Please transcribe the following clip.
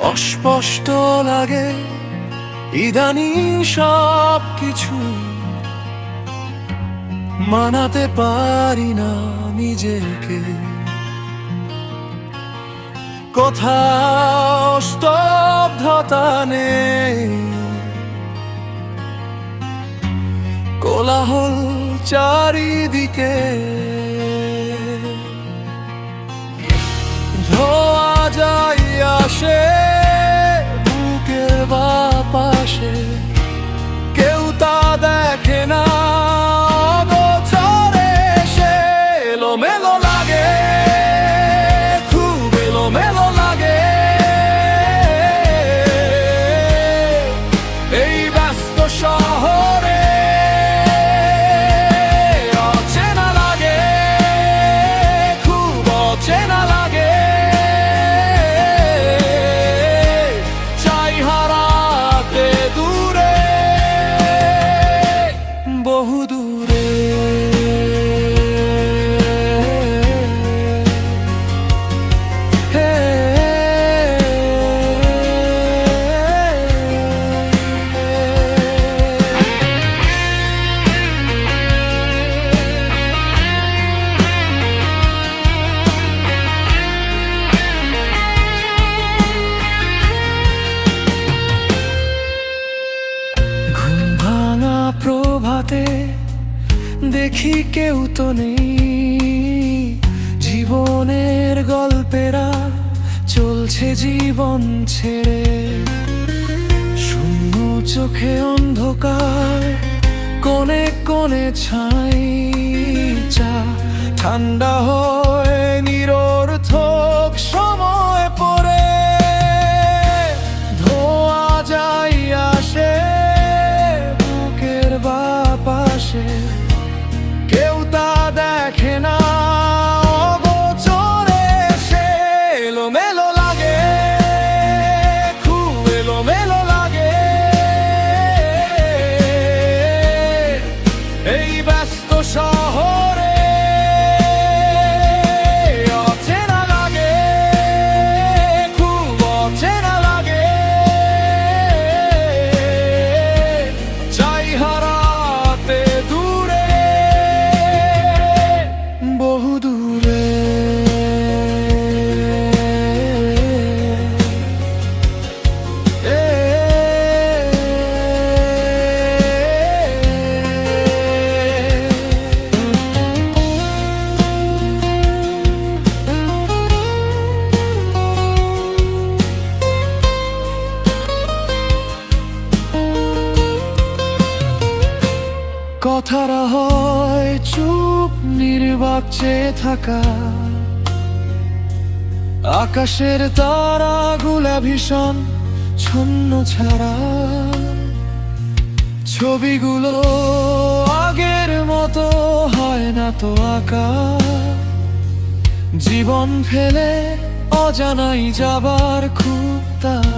অস্পষ্ট লাগে ইদানিং সব কিছু মানাতে পারি না নিজেকে। কোথাও স্তব্ধতা নেই কোলাহল চারিদিকে। দেখি কেউ তো নেই। জীবনের গল্পেরা চলছে জীবন ছেড়ে। শূন্য চোখে অন্ধকার কোনে কোনে ছাই চা। ঠান্ডা হয় নিরর্থক কথারা হয় চুপ নির্বাক চেয়ে থাকা। আকাশের তারাগুলা ভীষণ ছন্ন ছাড়া। ছবিগুলো আগের মতো হয় না তো আঁকা। জীবন ফেলে অজানাই যাবার খুব তারা